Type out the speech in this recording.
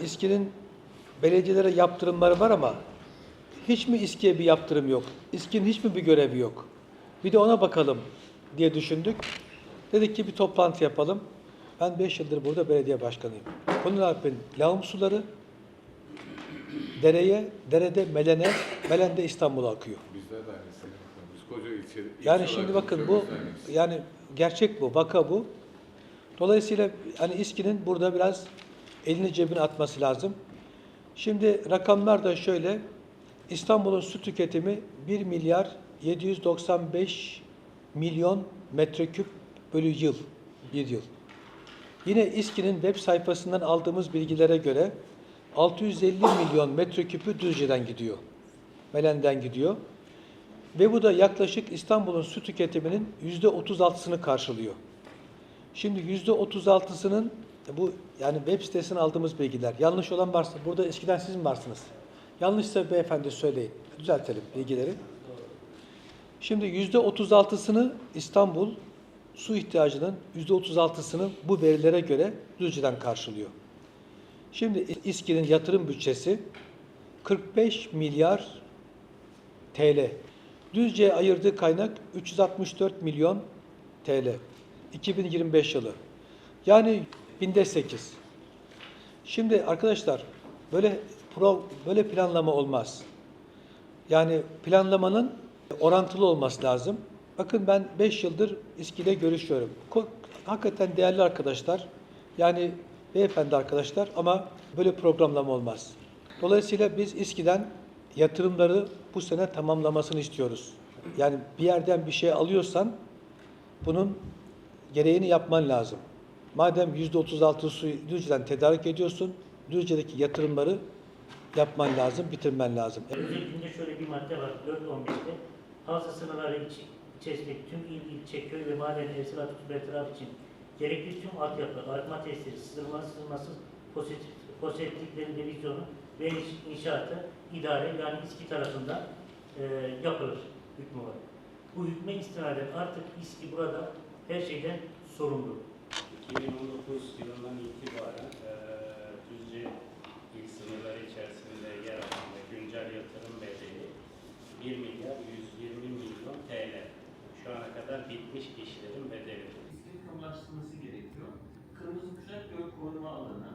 İSKİ'nin belediyelere yaptırımları var ama hiç mi İSKİ'ye bir yaptırım yok? İSKİ'nin hiç mi bir görevi yok? Bir de ona bakalım diye düşündük. Dedik ki bir toplantı yapalım. Ben 5 yıldır burada belediye başkanıyım. Bunun yapın lağım suları dereye, derede Melen'e, Melen de İstanbul'a akıyor. Bizde de aynısı. Biz koca ilçe, Yani şimdi bakın bu yani gerçek bu, vaka bu. Dolayısıyla hani İSKİ'nin burada biraz elini cebine atması lazım. Şimdi rakamlar da şöyle. İstanbul'un su tüketimi 1 milyar 795 milyon metreküp bölü yıl. Bir yıl. Yine İSKİ'nin web sayfasından aldığımız bilgilere göre 650 milyon metreküpü Düzce'den gidiyor. Melen'den gidiyor. Ve bu da yaklaşık İstanbul'un su tüketiminin yüzde 36'sını karşılıyor. Şimdi yüzde 36'sının bu yani web sitesinden aldığımız bilgiler. Yanlış olan varsa burada eskiden siz mi varsınız? Yanlışsa beyefendi söyleyin. Düzeltelim bilgileri. Şimdi yüzde 36'sını İstanbul su ihtiyacının yüzde 36'sını bu verilere göre Düzce'den karşılıyor. Şimdi İSKİ'nin yatırım bütçesi 45 milyar TL. Düzce'ye ayırdığı kaynak 364 milyon TL. 2025 yılı. Yani binde 8. Şimdi arkadaşlar böyle pro, böyle planlama olmaz. Yani planlamanın orantılı olması lazım. Bakın ben 5 yıldır İSKİ'de görüşüyorum. Hakikaten değerli arkadaşlar. Yani beyefendi arkadaşlar ama böyle programlama olmaz. Dolayısıyla biz İSKİ'den yatırımları bu sene tamamlamasını istiyoruz. Yani bir yerden bir şey alıyorsan bunun gereğini yapman lazım. Madem %36 suyu Düzce'den tedarik ediyorsun, Düzce'deki yatırımları yapman lazım, bitirmen lazım. Özellikle şöyle bir madde var 4.15'te. Havza sınırları iç, içerisindeki tüm il, ilçe, köy ve mahalle evsel atık bertaraf için gerekli tüm altyapı, arıtma testleri, sızılma, sızılmasız pozitif, pozitifliklerin revizyonu ve inşaatı idare yani İSKİ tarafından e, yapılır hükmü var. Bu hükme istinaden artık İSKİ burada her şeyden sorumlu. 2019 yılından itibaren eee Düzce il sınırları içerisinde yer alan ve güncel yatırım bedeli 1 milyar 120 milyon TL. Şu ana kadar bitmiş işlerin bedeli. riskli kamulaştırılması gerekiyor. Kırmızı kuşak göl koruma alanı